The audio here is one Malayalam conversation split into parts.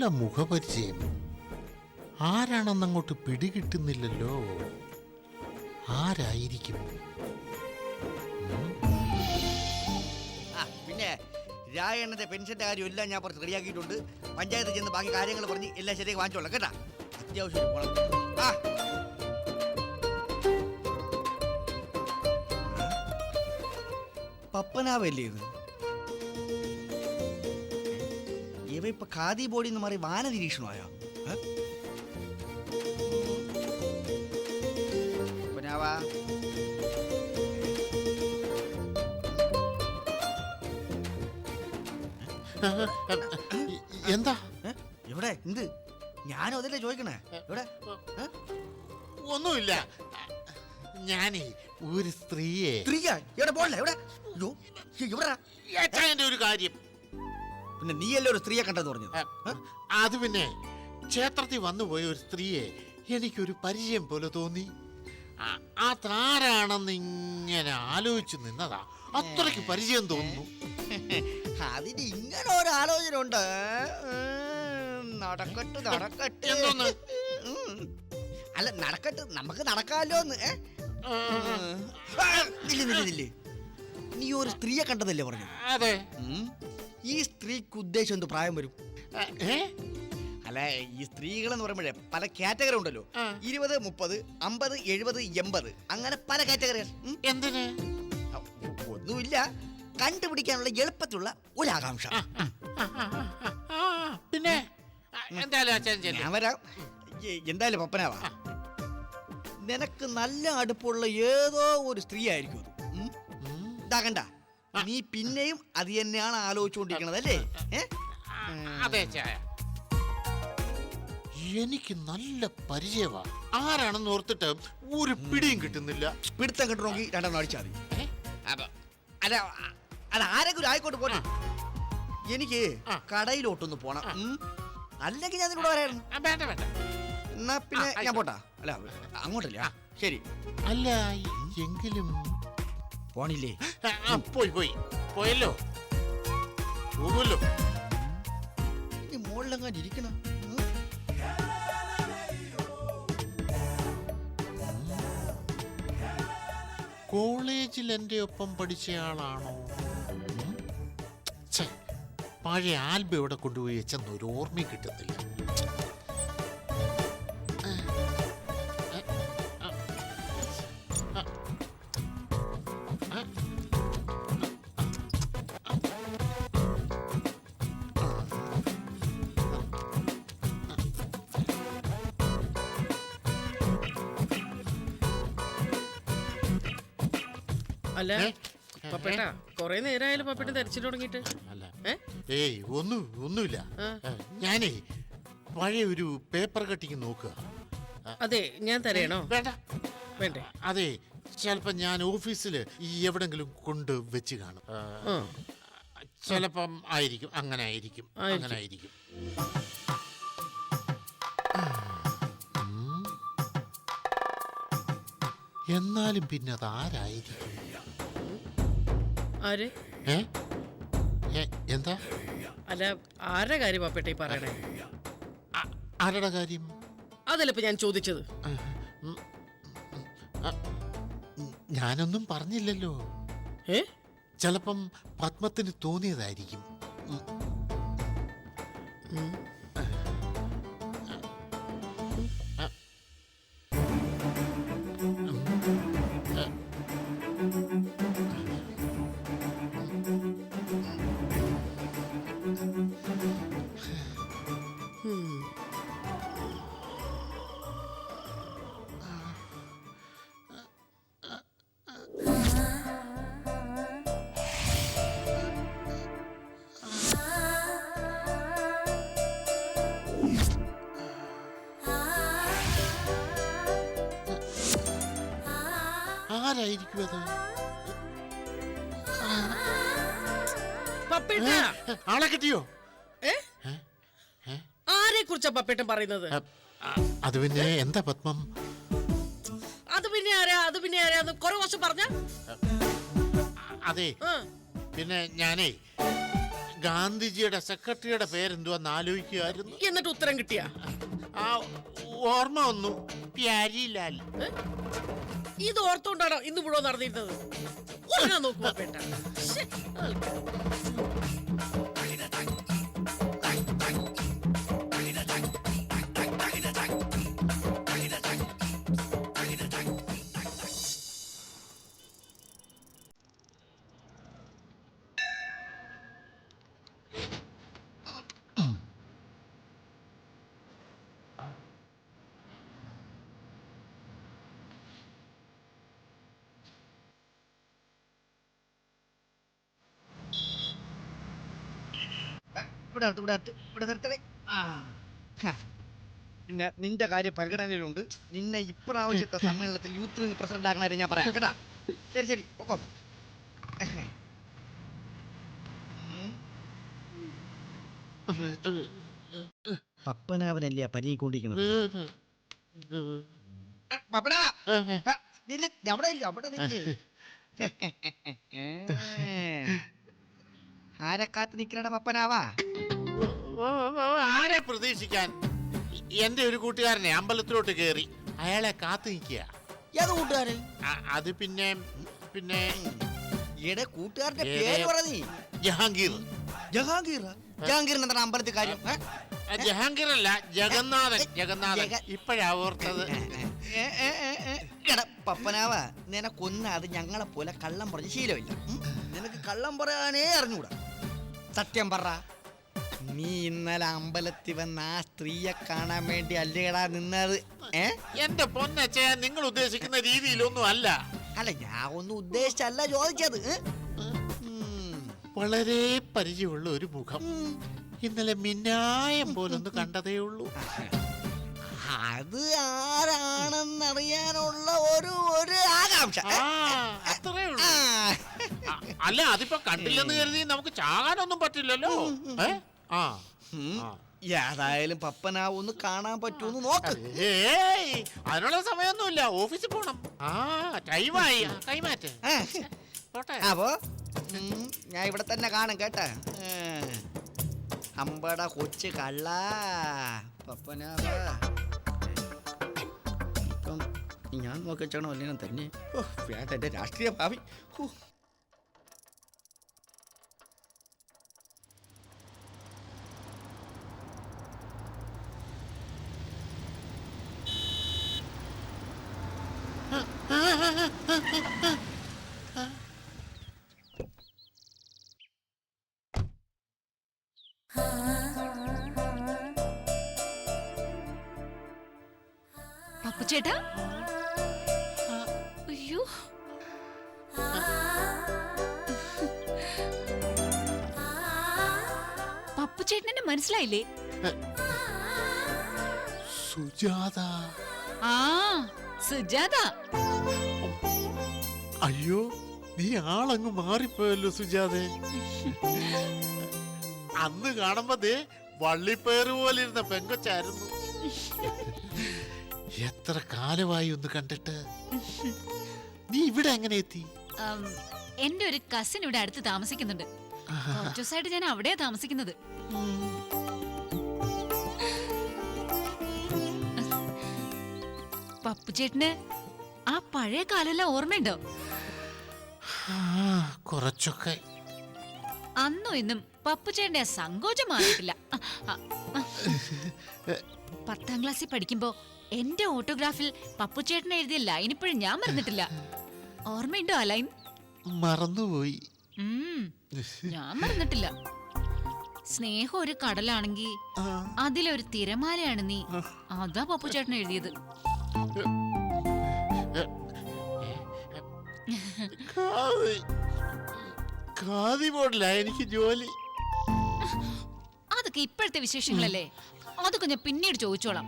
നല്ല മുഖപരിചയം. ആരാണെന്നങ്ങോട്ട് പിടികിട്ടുന്നില്ലല്ലോ. ആരായിരിക്കും? പിന്നെ രായണ്ണന്റെ പെൻഷന്റെ കാര്യം എല്ലാം ഞാൻ കുറച്ച് റെഡിയാക്കിയിട്ടുണ്ട്. പഞ്ചായത്തിൽ ചെന്ന് ബാക്കി കാര്യങ്ങൾ പറഞ്ഞ് എല്ലാം ശരിയാക്കി വാങ്ങിച്ചോളാം കേട്ടാ? അത്യാവശ്യം. ആ. പപ്പനാവല്ലേ ഇത്? ഇവ ഇപ്പൊ ഖാദി ബോഡി എന്ന് മാറി വാന നിരീക്ഷണമായോ ഏ? എന്താ ഇവിടെ എന്ത് ഞാനും അതല്ലേ ചോദിക്കണേ എവിടെ ഒന്നുമില്ല ഞാനേ ഒരു സ്ത്രീയെ സ്ത്രീയാ ഇവിടെ പോകണേ എവിടാ ഏട്ടാന്റെ ഒരു കാര്യം പിന്നെ നീയല്ലേ ഒരു സ്ത്രീയെ കണ്ടെന്ന് പറഞ്ഞത് അത് പിന്നെ ക്ഷേത്രത്തിൽ വന്നുപോയ ഒരു സ്ത്രീയെ എനിക്കൊരു പരിചയം പോലെ തോന്നി ആ- അതാരാണെന്ന് ഇങ്ങനെ ആലോചിച്ചു നിന്നതാ അത്രയ്ക്ക് പരിചയം തോന്നുന്നു അതിന് ഇങ്ങനെ ഒരു ആലോചന ഉണ്ട് ഉം, നടക്കട്ടെ നടക്കട്ടെ എന്തോന്ന്? ഉം. അല്ല നടക്കട്ടെ നമുക്ക് നടക്കാമല്ലോ എന്ന് ഏ? ആ, ഉം. ആ, നില്ല്, നില്ല്, നില്ല്. നീ ഒരു സ്ത്രീയെ കണ്ടതല്ലേ പറഞ്ഞു അതെ ഈ സ്ത്രീക്ക് ഉദ്ദേശം എന്ത്? പ്രായം വരും. അല്ല ഈ സ്ത്രീകൾ എന്ന് പറയുമ്പോഴേ പല കാറ്റഗറി ഉണ്ടല്ലോ. ഇരുപത് മുപ്പത് അമ്പത് എഴുപത് എൺപത്. അങ്ങനെ പല കാറ്റഗറികൾ. എന്തിന്? ഒന്നുമില്ല. കണ്ടുപിടിക്കാനുള്ള എളുപ്പത്തിലുള്ള ഒരു ആകാംക്ഷ പിന്നെ? എന്തായാലും വരാം. എന്തായാലും പപ്പനാവാ. നിനക്ക് നല്ല അടുപ്പുള്ള ഏതോ ഒരു സ്ത്രീ ആയിരിക്കും അത്. ഉം? നീ പിന്നെയും അത് തന്നെയാണ് ആലോചിച്ചുകൊണ്ടിരിക്കണത് അല്ലേ? അതെ ചായ എനിക്ക് നല്ല പരിചയമാ ആരാണെന്ന് ഓർത്തിട്ട് ഒരു പിടിയും കിട്ടുന്നില്ല. പിടുത്തം കിട്ടണമെങ്കിൽ രണ്ടെണ്ണം അടിച്ചാൽ മതി. അല്ല അല്ല അത് ആരെങ്കിലും ആയിക്കോട്ടെ പോട്ടെ. എനിക്ക്. കടയിലോട്ടൊന്ന് പോണം. അല്ലെങ്കിൽ ഞാൻ നിന്നോട് പറയായിരുന്നു വേണ്ട വേണ്ട. എന്നാ പിന്നെ ഞാൻ പോട്ടാ. അല്ല അങ്ങോട്ടല്ലേ? ശരി. അല്ല എങ്കിലും പോണില്ലേ? ആ, പോയി പോയി. പോയല്ലോ. പോകുമല്ലോ. ഇനി മുകളിലെങ്ങാൻ ഇരിക്കണം. ഉം. കോളേജിൽ എന്റെ ഒപ്പം പഠിച്ചയാളാണോ ഉം? ഛെ, പഴയ ആൽബം എവിടെ കൊണ്ടുപോയി വെച്ചെന്ന് ഒരു ഓർമ്മ കിട്ടുന്നില്ല അല്ല? പപ്പേട്ട കൊറേ നേരമായാലും പപ്പേട്ട തെരച്ചിൽ തുടങ്ങിയിട്ട്. അല്ല. ഏയ് ഒന്നും ഒന്നുമില്ല. ഞാനേ പഴയ ഒരു പേപ്പർ കട്ടിങ് നോക്കുക. അതെ ഞാൻ തരയണോ? വേണ്ട. വേണ്ടേ. അതെ ചിലപ്പോ ഞാൻ ഓഫീസിൽ ഈ എവിടെങ്കിലും കൊണ്ട് വെച്ച് കാണും. ചിലപ്പം ആയിരിക്കും അങ്ങനെ ആയിരിക്കും. അങ്ങനെ ആയിരിക്കും. എന്നാലും പിന്നെ അത് ആരായിരിക്കും? ആര്? ഏ? ഏ, എന്താ? അല്ല ആരുടെ കാര്യം പാപ്പേട്ട ഈ പറയണേ? ആ- ആരുടെ കാര്യം? അതല്ല ഇപ്പൊ ഞാൻ ചോദിച്ചത്. ഞാനൊന്നും പറഞ്ഞില്ലല്ലോ. ഏ? ചിലപ്പം പത്മത്തിന് തോന്നിയതായിരിക്കും. ഉം. ആരായിരിക്കും അത് പപ്പേട്ട? ആളെ കിട്ടിയോ? ആരെ കുറിച്ചാ പപ്പേട്ടൻ പറയുന്നത്? അത് പിന്നെ എന്താ പത്മം? അത് പിന്നെ ആരാ? അത് പിന്നെ ആരാന്ന് കുറെ വർഷം പറഞ്ഞ? അതെ. പിന്നെ ഞാനേ ഗാന്ധിജിയുടെ സെക്രട്ടറിയുടെ പേരെന്തുവാന്ന് ആലോചിക്കുമായിരുന്നു എന്നിട്ട് ഉത്തരം കിട്ടിയ? ആ ഓർമ്മ വന്നു. പ്യാരിലാൽ. ഇത് ഓർത്തോണ്ടാണോ ഇന്ന് മുഴുവൻ നടന്നിരുന്നത്? ഉറങ്ങാൻ ഇവിടെ നിർത്ത്, ഇവിടെ ഇവിടെ നിർത്തണേ. ആ. ഹ. പിന്നെ നിന്റെ കാര്യം പരിഗണനയിലുണ്ട്. നിന്നെ ഇപ്രാവശ്യത്തെ സമ്മേളനത്തിൽ യൂത്ത് വിംഗ് പ്രസിഡന്റ് ആക്കണേ ഞാൻ പറയാം. കേട്ടാ? ശരി ശരി. പൊക്കോ. പപ്പനാവനല്ലേ പരിക്കൊണ്ടിരിക്കുന്നത്? പപ്പനാ? ഹ, നില്ല്, അവിടെ ഇല്ല, അവിടെ നില്ല്. ആരെ കാത്തു നിൽക്കണ പപ്പനാവാ? ആരെ പ്രതീക്ഷിക്കാൻ? എന്റെ ഒരു കൂട്ടുകാരനെ അമ്പലത്തിലോട്ട് കയറി അയാളെ കാത്തു നിൽക്കുക. ഏത് കൂട്ടുകാരൻ? അത് പിന്നെ പിന്നെ എടെ കൂട്ടുകാരന്റെ? പേര് പറഞ്ഞീ ജഹാംഗീർ. ജഹാംഗീർ? ജഹാംഗീറിന് എന്താണ് അമ്പലത്തിൽ കാര്യം? ജഹാംഗീർ അല്ല ജഗന്നാഥൻ ജഗന്നാഥൻ. ജഗ- ഇപ്പോഴാ ഓർത്തത്. പപ്പനാവ നിനക്കൊന്ന അത് ഞങ്ങളെ പോലെ കള്ളം പറഞ്ഞ ശീലമില്ല. നിനക്ക് കള്ളം പറയാനേ അറിഞ്ഞൂടാ. സത്യം പറ. നീ ഇന്നലെ അമ്പലത്തിൽ വന്ന ആ സ്ത്രീയെ കാണാൻ വേണ്ടി അല്ലേടാ നിന്നത്? ഏ? എന്റെ പൊന്നച്ചയ നിങ്ങൾ ഉദ്ദേശിക്കുന്ന രീതിയിലൊന്നും അല്ല. അല്ല ഞാൻ ഒന്നും ഉദ്ദേശിച്ചല്ല ചോദിച്ചത്. ഏ? വളരെ പരിചയമുള്ള ഒരു മുഖം. ഇന്നലെ മിന്നായം പോലൊന്ന് കണ്ടതേ ഉള്ളൂ. അത് ആരാണെന്നറിയാനുള്ള ഒരു ഒരു ആകാംക്ഷ. ആ അത്രേ ഉള്ളൂ. ആ. അല്ല അതിപ്പോ കണ്ടില്ലെന്ന് കരുതി നമുക്ക് ചാകാനൊന്നും പറ്റില്ലല്ലോ. ഏ? ആ. ഏതായാലും പപ്പനാവൊന്ന് കാണാൻ പറ്റുമെന്ന് നോക്ക്. ഏയ് അതിനുള്ള സമയമൊന്നുമില്ല. ഓഫീസിൽ പോണം. ആ ടൈമായി. കൈമാറ്റ്. ആ. പോട്ടെ. അപ്പോ ഉം, ഞാൻ ഇവിടെ തന്നെ കാണും കേട്ടാ. ഏ. അമ്പട കൊച്ചു കള്ള. പപ്പനാവ. ഇപ്പം ഞാൻ നോക്കിച്ചാണോ അല്ലെങ്കിൽ തന്നെ. ഓ വേണ്ട എന്റെ രാഷ്ട്രീയ ഭാവി. ഹൂ. പപ്പുചേട്ടാ? അയ്യോ. പപ്പുചേട്ടനെ മനസ്സിലായില്ലേ? സുജാത. ആ സുജാത. അയ്യോ നീ ആളങ്ങ് മാറിപ്പോയല്ലോ സുജാതെ. അന്ന് കാണുമ്പോ ദേ വള്ളിപ്പയറ് പോലെ ഇരുന്ന പെങ്കൊച്ചായിരുന്നു. എത്ര കാലമായി ഒന്ന് കണ്ടിട്ട്? നീ ഇവിടെ എങ്ങനെ എത്തി? എന്റെ ഒരു കസിൻ ഇവിടെ അടുത്ത് താമസിക്കുന്നുണ്ട്. ായിട്ട് ദിവസമായിട്ട് ഞാൻ അവിടെ താമസിക്കുന്നത്. പപ്പുചേട്ടന് ആ പഴയ കാലെല്ലാം ഓർമ്മയുണ്ടോ? കുറച്ചൊക്കെ അന്നും ഇന്നും പപ്പുചേട്ടന്റെ സങ്കോചം മാറിയിട്ടില്ല. പത്താം ക്ലാസ്സിൽ പഠിക്കുമ്പോ എന്റെ ഓട്ടോഗ്രാഫിൽ പപ്പുചേട്ടൻ എഴുതിയ ലൈൻ ഇപ്പോഴും ഞാൻ മറന്നിട്ടില്ല. ഓർമ്മയുണ്ടോ ആ ലൈൻ മറന്നുപോയി. ഞാൻ മറന്നിട്ടില്ല. സ്നേഹം ഒരു കടലാണെങ്കി അതിലൊരു തിരമാലയാണ് നീ. അതാ പപ്പുചേട്ടൻ എഴുതിയത്. ഖാദി ഖാദി ബോർഡില എനിക്ക് ജോലി. അതൊക്കെ ഇപ്പോഴത്തെ വിശേഷങ്ങളല്ലേ? അതൊക്കെ ഞാൻ പിന്നീട് ചോദിച്ചോളാം.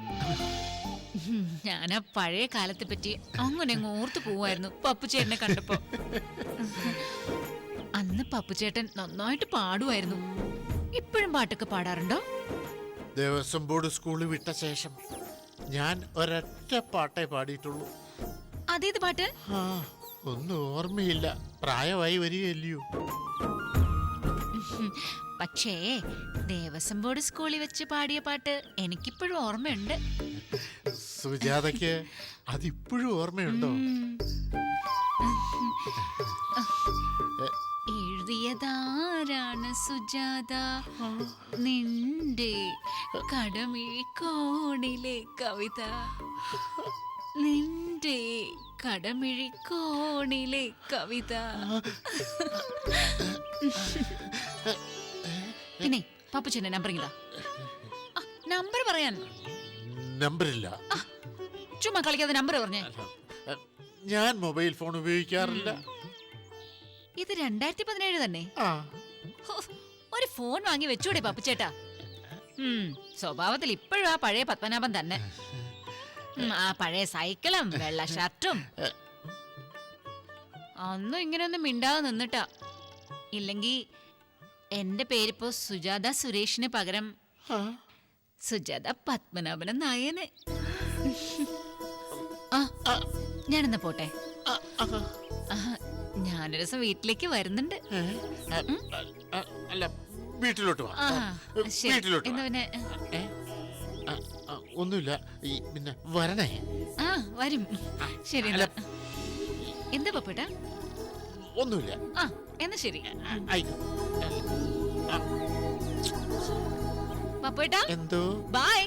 ഞാൻ ആ പഴയ കാലത്തെ പറ്റി അങ്ങനെ അങ്ങ് ഓർത്തു പോവായിരുന്നു പപ്പുചേട്ടനെ കണ്ടപ്പോ. അന്ന് പപ്പുചേട്ടൻ നന്നായിട്ട് പാടുമായിരുന്നു. ഇപ്പോഴും പാട്ടൊക്കെ പാടാറുണ്ടോ? ദേവസ്വം ബോർഡ് സ്കൂളിൽ വിട്ട ശേഷം ഞാൻ ഒരൊറ്റ പാട്ടേ പാടിയിട്ടുള്ളൂ. അതേത് പാട്ട്? ആ ഒന്നും ഓർമ്മയില്ല. പ്രായമായി വരികയല്ലയോ? പക്ഷേ ദേവസ്വം ബോർഡ് സ്കൂളിൽ വെച്ച് പാടിയ പാട്ട് എനിക്കിപ്പോഴും ഓർമ്മയുണ്ട്. സുജാതയ്ക്ക് അതിപ്പോഴും ഓർമ്മയുണ്ടോ. എഴുതിയതാരാണ് സുജാത? നിന്റെ കടമിഴിക്കോണിലെ കവിത. നിന്റെ കടമിഴിക്കോണിലെ കവിത. പിന്നെ പപ്പച്ചന്റെ നമ്പർ ഇതാ നമ്പർ പറയാൻ. നമ്പറില്ല ആ, ചുമ്മാ കളിക്കാതെ നമ്പർ പറഞ്ഞേ. ഞാൻ മൊബൈൽ ഫോൺ ഉപയോഗിക്കാറില്ല. ഇത് രണ്ടായിരത്തി പതിനേഴ് തന്നെ. ആ. ഹോ, ഒരു ഫോൺ വാങ്ങി വെച്ചൂടെ പപ്പച്ചേട്ടാ. ഉം, സ്വഭാവത്തിൽ ഇപ്പോഴും ആ പഴയ പത്മനാഭൻ തന്നെ. ഉം, ആ പഴയ സൈക്കിളും വെള്ള ഷർട്ടും. അന്നും ഇങ്ങനെയൊന്നും മിണ്ടാതെ നിന്നിട്ടാ. ഇല്ലെങ്കി എന്റെ പേരിപ്പോ സുജാത സുരേഷിന് പകരം സുജാത പത്മനാഭന നായന്. ആ ഞാനെന്നാ പോട്ടെ? ഞാനൊരു ദിവസം വീട്ടിലേക്ക് വരുന്നുണ്ട്. അല്ല വീട്ടിലോട്ട് വാ. ആ ശരി. വീട്ടിലോട്ട് എന്നാ വാ. പിന്നെ ഏ? ആ, ആ, ഒന്നുമില്ല. ഈ പിന്നെ വരണേ. ആ വരും. ശരി. എന്നാ. എന്താ പപ്പേട്ടാ? ഒന്നുമില്ല. ആ എന്നാ ശരി. ആയിക്കോ. പോയിട്ടാ എന്തോ ബായ്